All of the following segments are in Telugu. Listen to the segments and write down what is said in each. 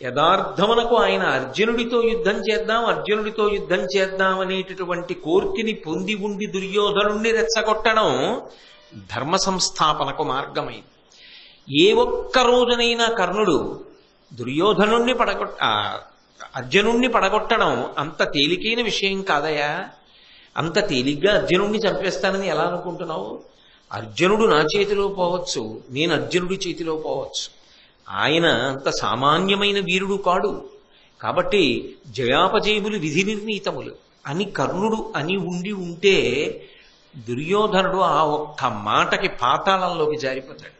యథార్థమునకు ఆయన అర్జునుడితో యుద్ధం చేద్దాం అర్జునుడితో యుద్ధం చేద్దాం అనేటటువంటి కోర్కెని పొంది ఉండి దుర్యోధనుణ్ణి రెచ్చగొట్టడం ధర్మ సంస్థాపనకు మార్గమైంది ఏ ఒక్క రోజునైనా కర్ణుడు దుర్యోధనుణ్ణి పడగొట్ట అర్జునుణ్ణి పడగొట్టడం అంత తేలికైన విషయం కాదయా? అంత తేలిగ్గా అర్జునుణ్ణి చంపేస్తానని ఎలా అనుకుంటున్నావు? అర్జునుడు నా చేతిలో పోవచ్చు నేను అర్జునుడి చేతిలో పోవచ్చు. ఆయన అంత సామాన్యమైన వీరుడు కాడు. కాబట్టి జయాపజయములు విధి నిర్ణీతములు. అని కర్ణుడు అని ఉండి ఉంటే దుర్యోధనుడు ఆ ఒక్క మాటకి పాతాళంలోకి జారిపోతాడు.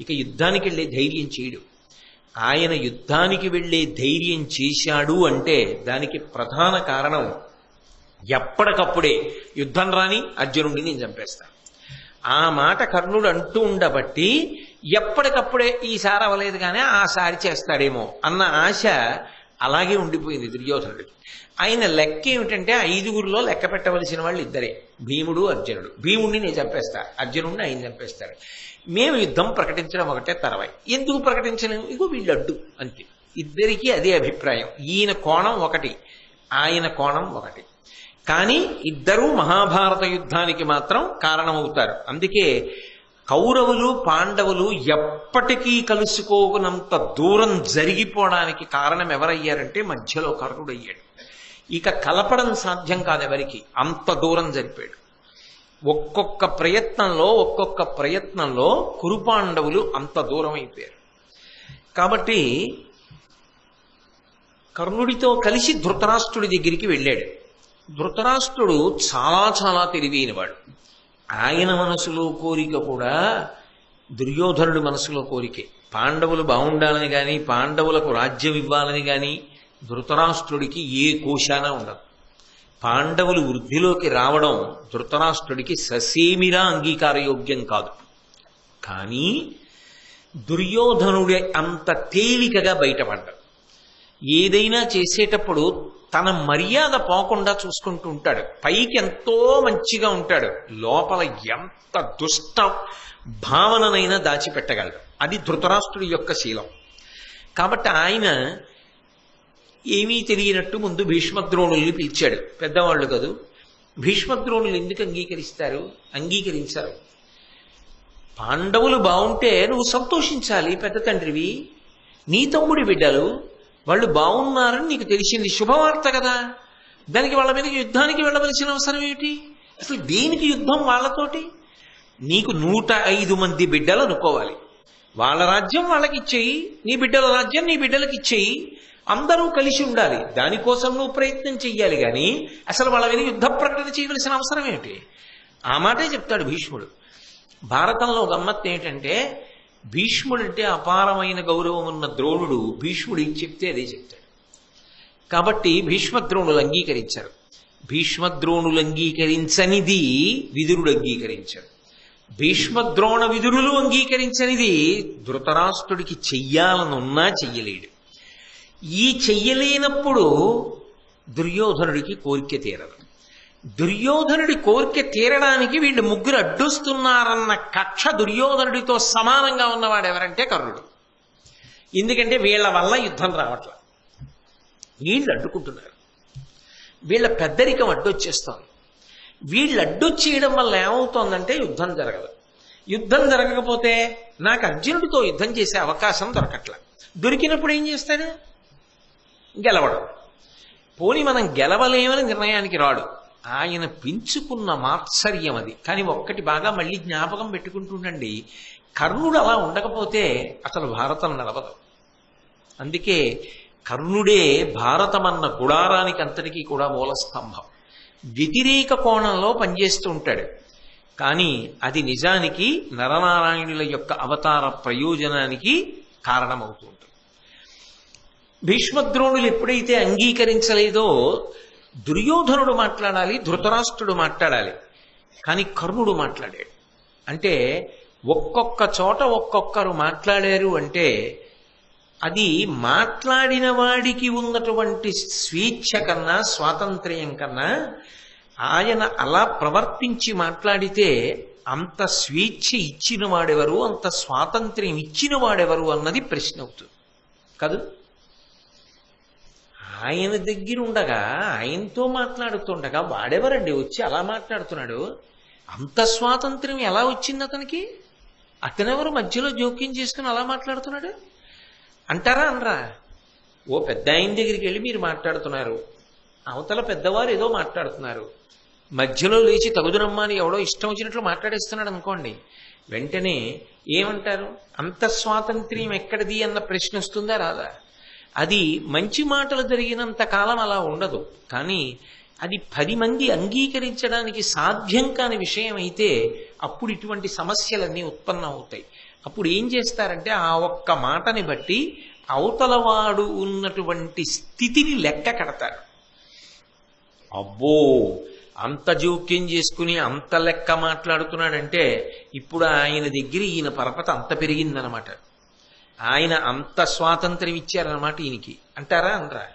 ఇక యుద్ధానికి వెళ్ళే ధైర్యం చేయడు. ఆయన యుద్ధానికి వెళ్ళే ధైర్యం చేశాడు అంటే దానికి ప్రధాన కారణం ఎప్పటికప్పుడే యుద్ధం రాని అర్జునుడిని నేను చంపేస్తాను ఆ మాట కర్ణుడు అంటూ ఉండబట్టి ఎప్పటికప్పుడే ఈసారి అవ్వలేదు కానీ ఆ సారి చేస్తాడేమో అన్న ఆశ అలాగే ఉండిపోయింది దుర్యోధనుడికి ఆయన లెక్క ఏమిటంటే ఐదుగురిలో లెక్క పెట్టవలసిన వాళ్ళు ఇద్దరే భీముడు అర్జునుడు. భీముడిని నేను చంపేస్తా అర్జునుడిని ఆయన చంపేస్తాడు. మేము యుద్ధం ప్రకటించడం ఒకటే తర్వాయి. ఎందుకు ప్రకటించలేము? ఇగో వీళ్ళు అడ్డు అంతే. ఇద్దరికీ అదే అభిప్రాయం. ఈయన కోణం ఒకటి ఆయన కోణం ఒకటి. కానీ ఇద్దరూ మహాభారత యుద్ధానికి మాత్రం కారణమవుతారు. అందుకే కౌరవులు పాండవులు ఎప్పటికీ కలుసుకోనంత దూరం జరిగిపోవడానికి కారణం ఎవరయ్యారంటే మధ్యలో కర్ణుడు అయ్యాడు. ఇక కలపడం సాధ్యం కాదు ఎవరికి అంత దూరం జరిపాడు. ఒక్కొక్క ప్రయత్నంలో ఒక్కొక్క ప్రయత్నంలో కురుపాండవులు అంత దూరం అయిపోయారు. కాబట్టి కర్ణుడితో కలిసి ధృతరాష్ట్రుడి దగ్గరికి వెళ్ళాడు. ధృతరాష్ట్రుడు చాలా చాలా తెలివైనవాడు. ఆయన మనసులో కోరిక కూడా దుర్యోధనుడి మనసులో కోరికే. పాండవులు బాగుండాలని కానీ పాండవులకు రాజ్యం ఇవ్వాలని కానీ ధృతరాష్ట్రుడికి ఏ కోశాన ఉండదు. పాండవులు వృద్ధిలోకి రావడం ధృతరాష్ట్రుడికి ససేమిరా అంగీకారయోగ్యం కాదు. కానీ దుర్యోధనుడి అంత తేలికగా బయటపడ్డాడు. ఏదైనా చేసేటప్పుడు తన మర్యాద పోకుండా చూసుకుంటూ ఉంటాడు. పైకి ఎంతో మంచిగా ఉంటాడు. లోపల ఎంత దుష్ట భావననైనా దాచిపెట్టగలడు. అది ధృతరాష్ట్రుడి యొక్క శీలం. కాబట్టి ఆయన ఏమీ తెలియనట్టు ముందు భీష్మద్రోణుల్ని పిలిచాడు. పెద్దవాళ్ళు కదూ. భీష్మద్రోణులు ఎందుకు అంగీకరిస్తారు? అంగీకరించారు. పాండవులు బాగుంటే నువ్వు సంతోషించాలి పెద్ద తండ్రివి. నీ తమ్ముడి బిడ్డలు వాళ్ళు బాగున్నారని నీకు తెలిసింది శుభవార్త కదా. దానికి వాళ్ళ మీద యుద్ధానికి వెళ్ళవలసిన అవసరం ఏమిటి? అసలు దేనికి యుద్ధం వాళ్ళతోటి? నీకు నూట ఐదు మంది బిడ్డలు అనుకోవాలి. వాళ్ళ రాజ్యం వాళ్ళకి ఇచ్చేయి నీ బిడ్డల రాజ్యం నీ బిడ్డలకి ఇచ్చేయి. అందరూ కలిసి ఉండాలి. దానికోసం నువ్వు ప్రయత్నం చెయ్యాలి కానీ అసలు వాళ్ళ మీద యుద్ధ ప్రకటన చేయవలసిన అవసరం ఏమిటి? ఆ మాటే చెప్తాడు భీష్ముడు. భారతంలో గమ్మత్తు ఏంటంటే భీష్ముడంటే అపారమైన గౌరవం ఉన్న ద్రోణుడు భీష్ముడు ఏం చెప్తే అదే చెప్తాడు. కాబట్టి భీష్మద్రోణులు అంగీకరించారు. భీష్మద్రోణులు అంగీకరించనిది విదురుడు అంగీకరించారు భీష్మద్రోణ విదురులు అంగీకరించనిది ధృతరాష్ట్రుడికి చెయ్యాలనున్నా చెయ్యలేడు. ఈ చెయ్యలేనప్పుడు దుర్యోధనుడికి కోరిక తీరదు. దుర్యోధనుడి కోరిక తీరడానికి వీళ్ళు ముగ్గురు అడ్డొస్తున్నారన్న కక్ష దుర్యోధనుడితో సమానంగా ఉన్నవాడు ఎవరంటే కర్ణుడు ఎందుకంటే వీళ్ళ వల్ల యుద్ధం రావట్ల. వీళ్ళు అడ్డుకుంటున్నారు. వీళ్ళ పెద్దరికం అడ్డొచ్చేస్తోంది. వీళ్ళు అడ్డొచ్చేయడం వల్ల ఏమవుతోందంటే యుద్ధం జరగదు. యుద్ధం జరగకపోతే నాకు అర్జునుడితో యుద్ధం చేసే అవకాశం దొరకట్ల. దొరికినప్పుడు ఏం చేస్తాడు గెలవడం. పోని మనం గెలవలేమని నిర్ణయానికి రాడు. ఆయన పెంచుకున్న మాత్సర్యం అది. కానీ ఒక్కటి బాగా మళ్ళీ జ్ఞాపకం పెట్టుకుంటుండండి. కర్ణుడు అలా ఉండకపోతే అసలు భారతం నడవదు. అందుకే కర్ణుడే భారతమన్న గుడారానికి అంతటికీ కూడా మూల స్తంభం. వ్యతిరేక కోణంలో పనిచేస్తూ ఉంటాడు. కానీ అది నిజానికి నరనారాయణుల యొక్క అవతార ప్రయోజనానికి కారణమవుతూ ఉంటుంది. భీష్మద్రోణులు ఎప్పుడైతే అంగీకరించలేదో దుర్యోధనుడు మాట్లాడాలి ధృతరాష్ట్రుడు మాట్లాడాలి. కానీ కర్ణుడు మాట్లాడాడు. అంటే ఒక్కొక్క చోట ఒక్కొక్కరు మాట్లాడారు అంటే అది మాట్లాడిన వాడికి ఉన్నటువంటి స్వేచ్ఛ కన్నా స్వాతంత్ర్యం కన్నా ఆయన అలా ప్రవర్తించి మాట్లాడితే అంత స్వేచ్ఛ ఇచ్చిన వాడెవరు అంత స్వాతంత్ర్యం ఇచ్చిన వాడెవరు అన్నది ప్రశ్న అవుతుంది. కాదు? ఆయన దగ్గర ఉండగా ఆయనతో మాట్లాడుతుండగా వాడెవరండి? వచ్చి అలా మాట్లాడుతున్నాడు. అంత స్వాతంత్ర్యం ఎలా వచ్చింది అతనికి? అతనెవరు మధ్యలో జోక్యం చేసుకుని అలా మాట్లాడుతున్నాడు? అంటారా అనరా? ఓ పెద్ద ఆయన దగ్గరికి వెళ్ళి మీరు మాట్లాడుతున్నారు. అవతల పెద్దవారు ఏదో మాట్లాడుతున్నారు. మధ్యలో లేచి తగుదునమ్మా అని ఎవడో ఇష్టం వచ్చినట్లు మాట్లాడేస్తున్నాడు అనుకోండి. వెంటనే ఏమంటారు? అంత స్వాతంత్ర్యం ఎక్కడిది అన్న ప్రశ్న వస్తుందా రాదా? అది మంచి మాటలు జరిగినంత కాలం అలా ఉండదు. కానీ అది పది మంది అంగీకరించడానికి సాధ్యం కాని విషయం అయితే అప్పుడు ఇటువంటి సమస్యలన్నీ ఉత్పన్నం అవుతాయి అప్పుడు ఏం చేస్తారంటే ఆ ఒక్క మాటని బట్టి అవతలవాడు ఉన్నటువంటి స్థితిని లెక్క కడతారు. అబ్బో! అంత జోక్యం చేసుకుని అంత లెక్క మాట్లాడుతున్నాడంటే ఇప్పుడు ఆయన దగ్గర ఈయన పరపత అంత పెరిగిందనమాట ఆయన అంత స్వాతంత్ర్యం ఇచ్చారన్నమాట ఈయనకి. అంటారా అనరా?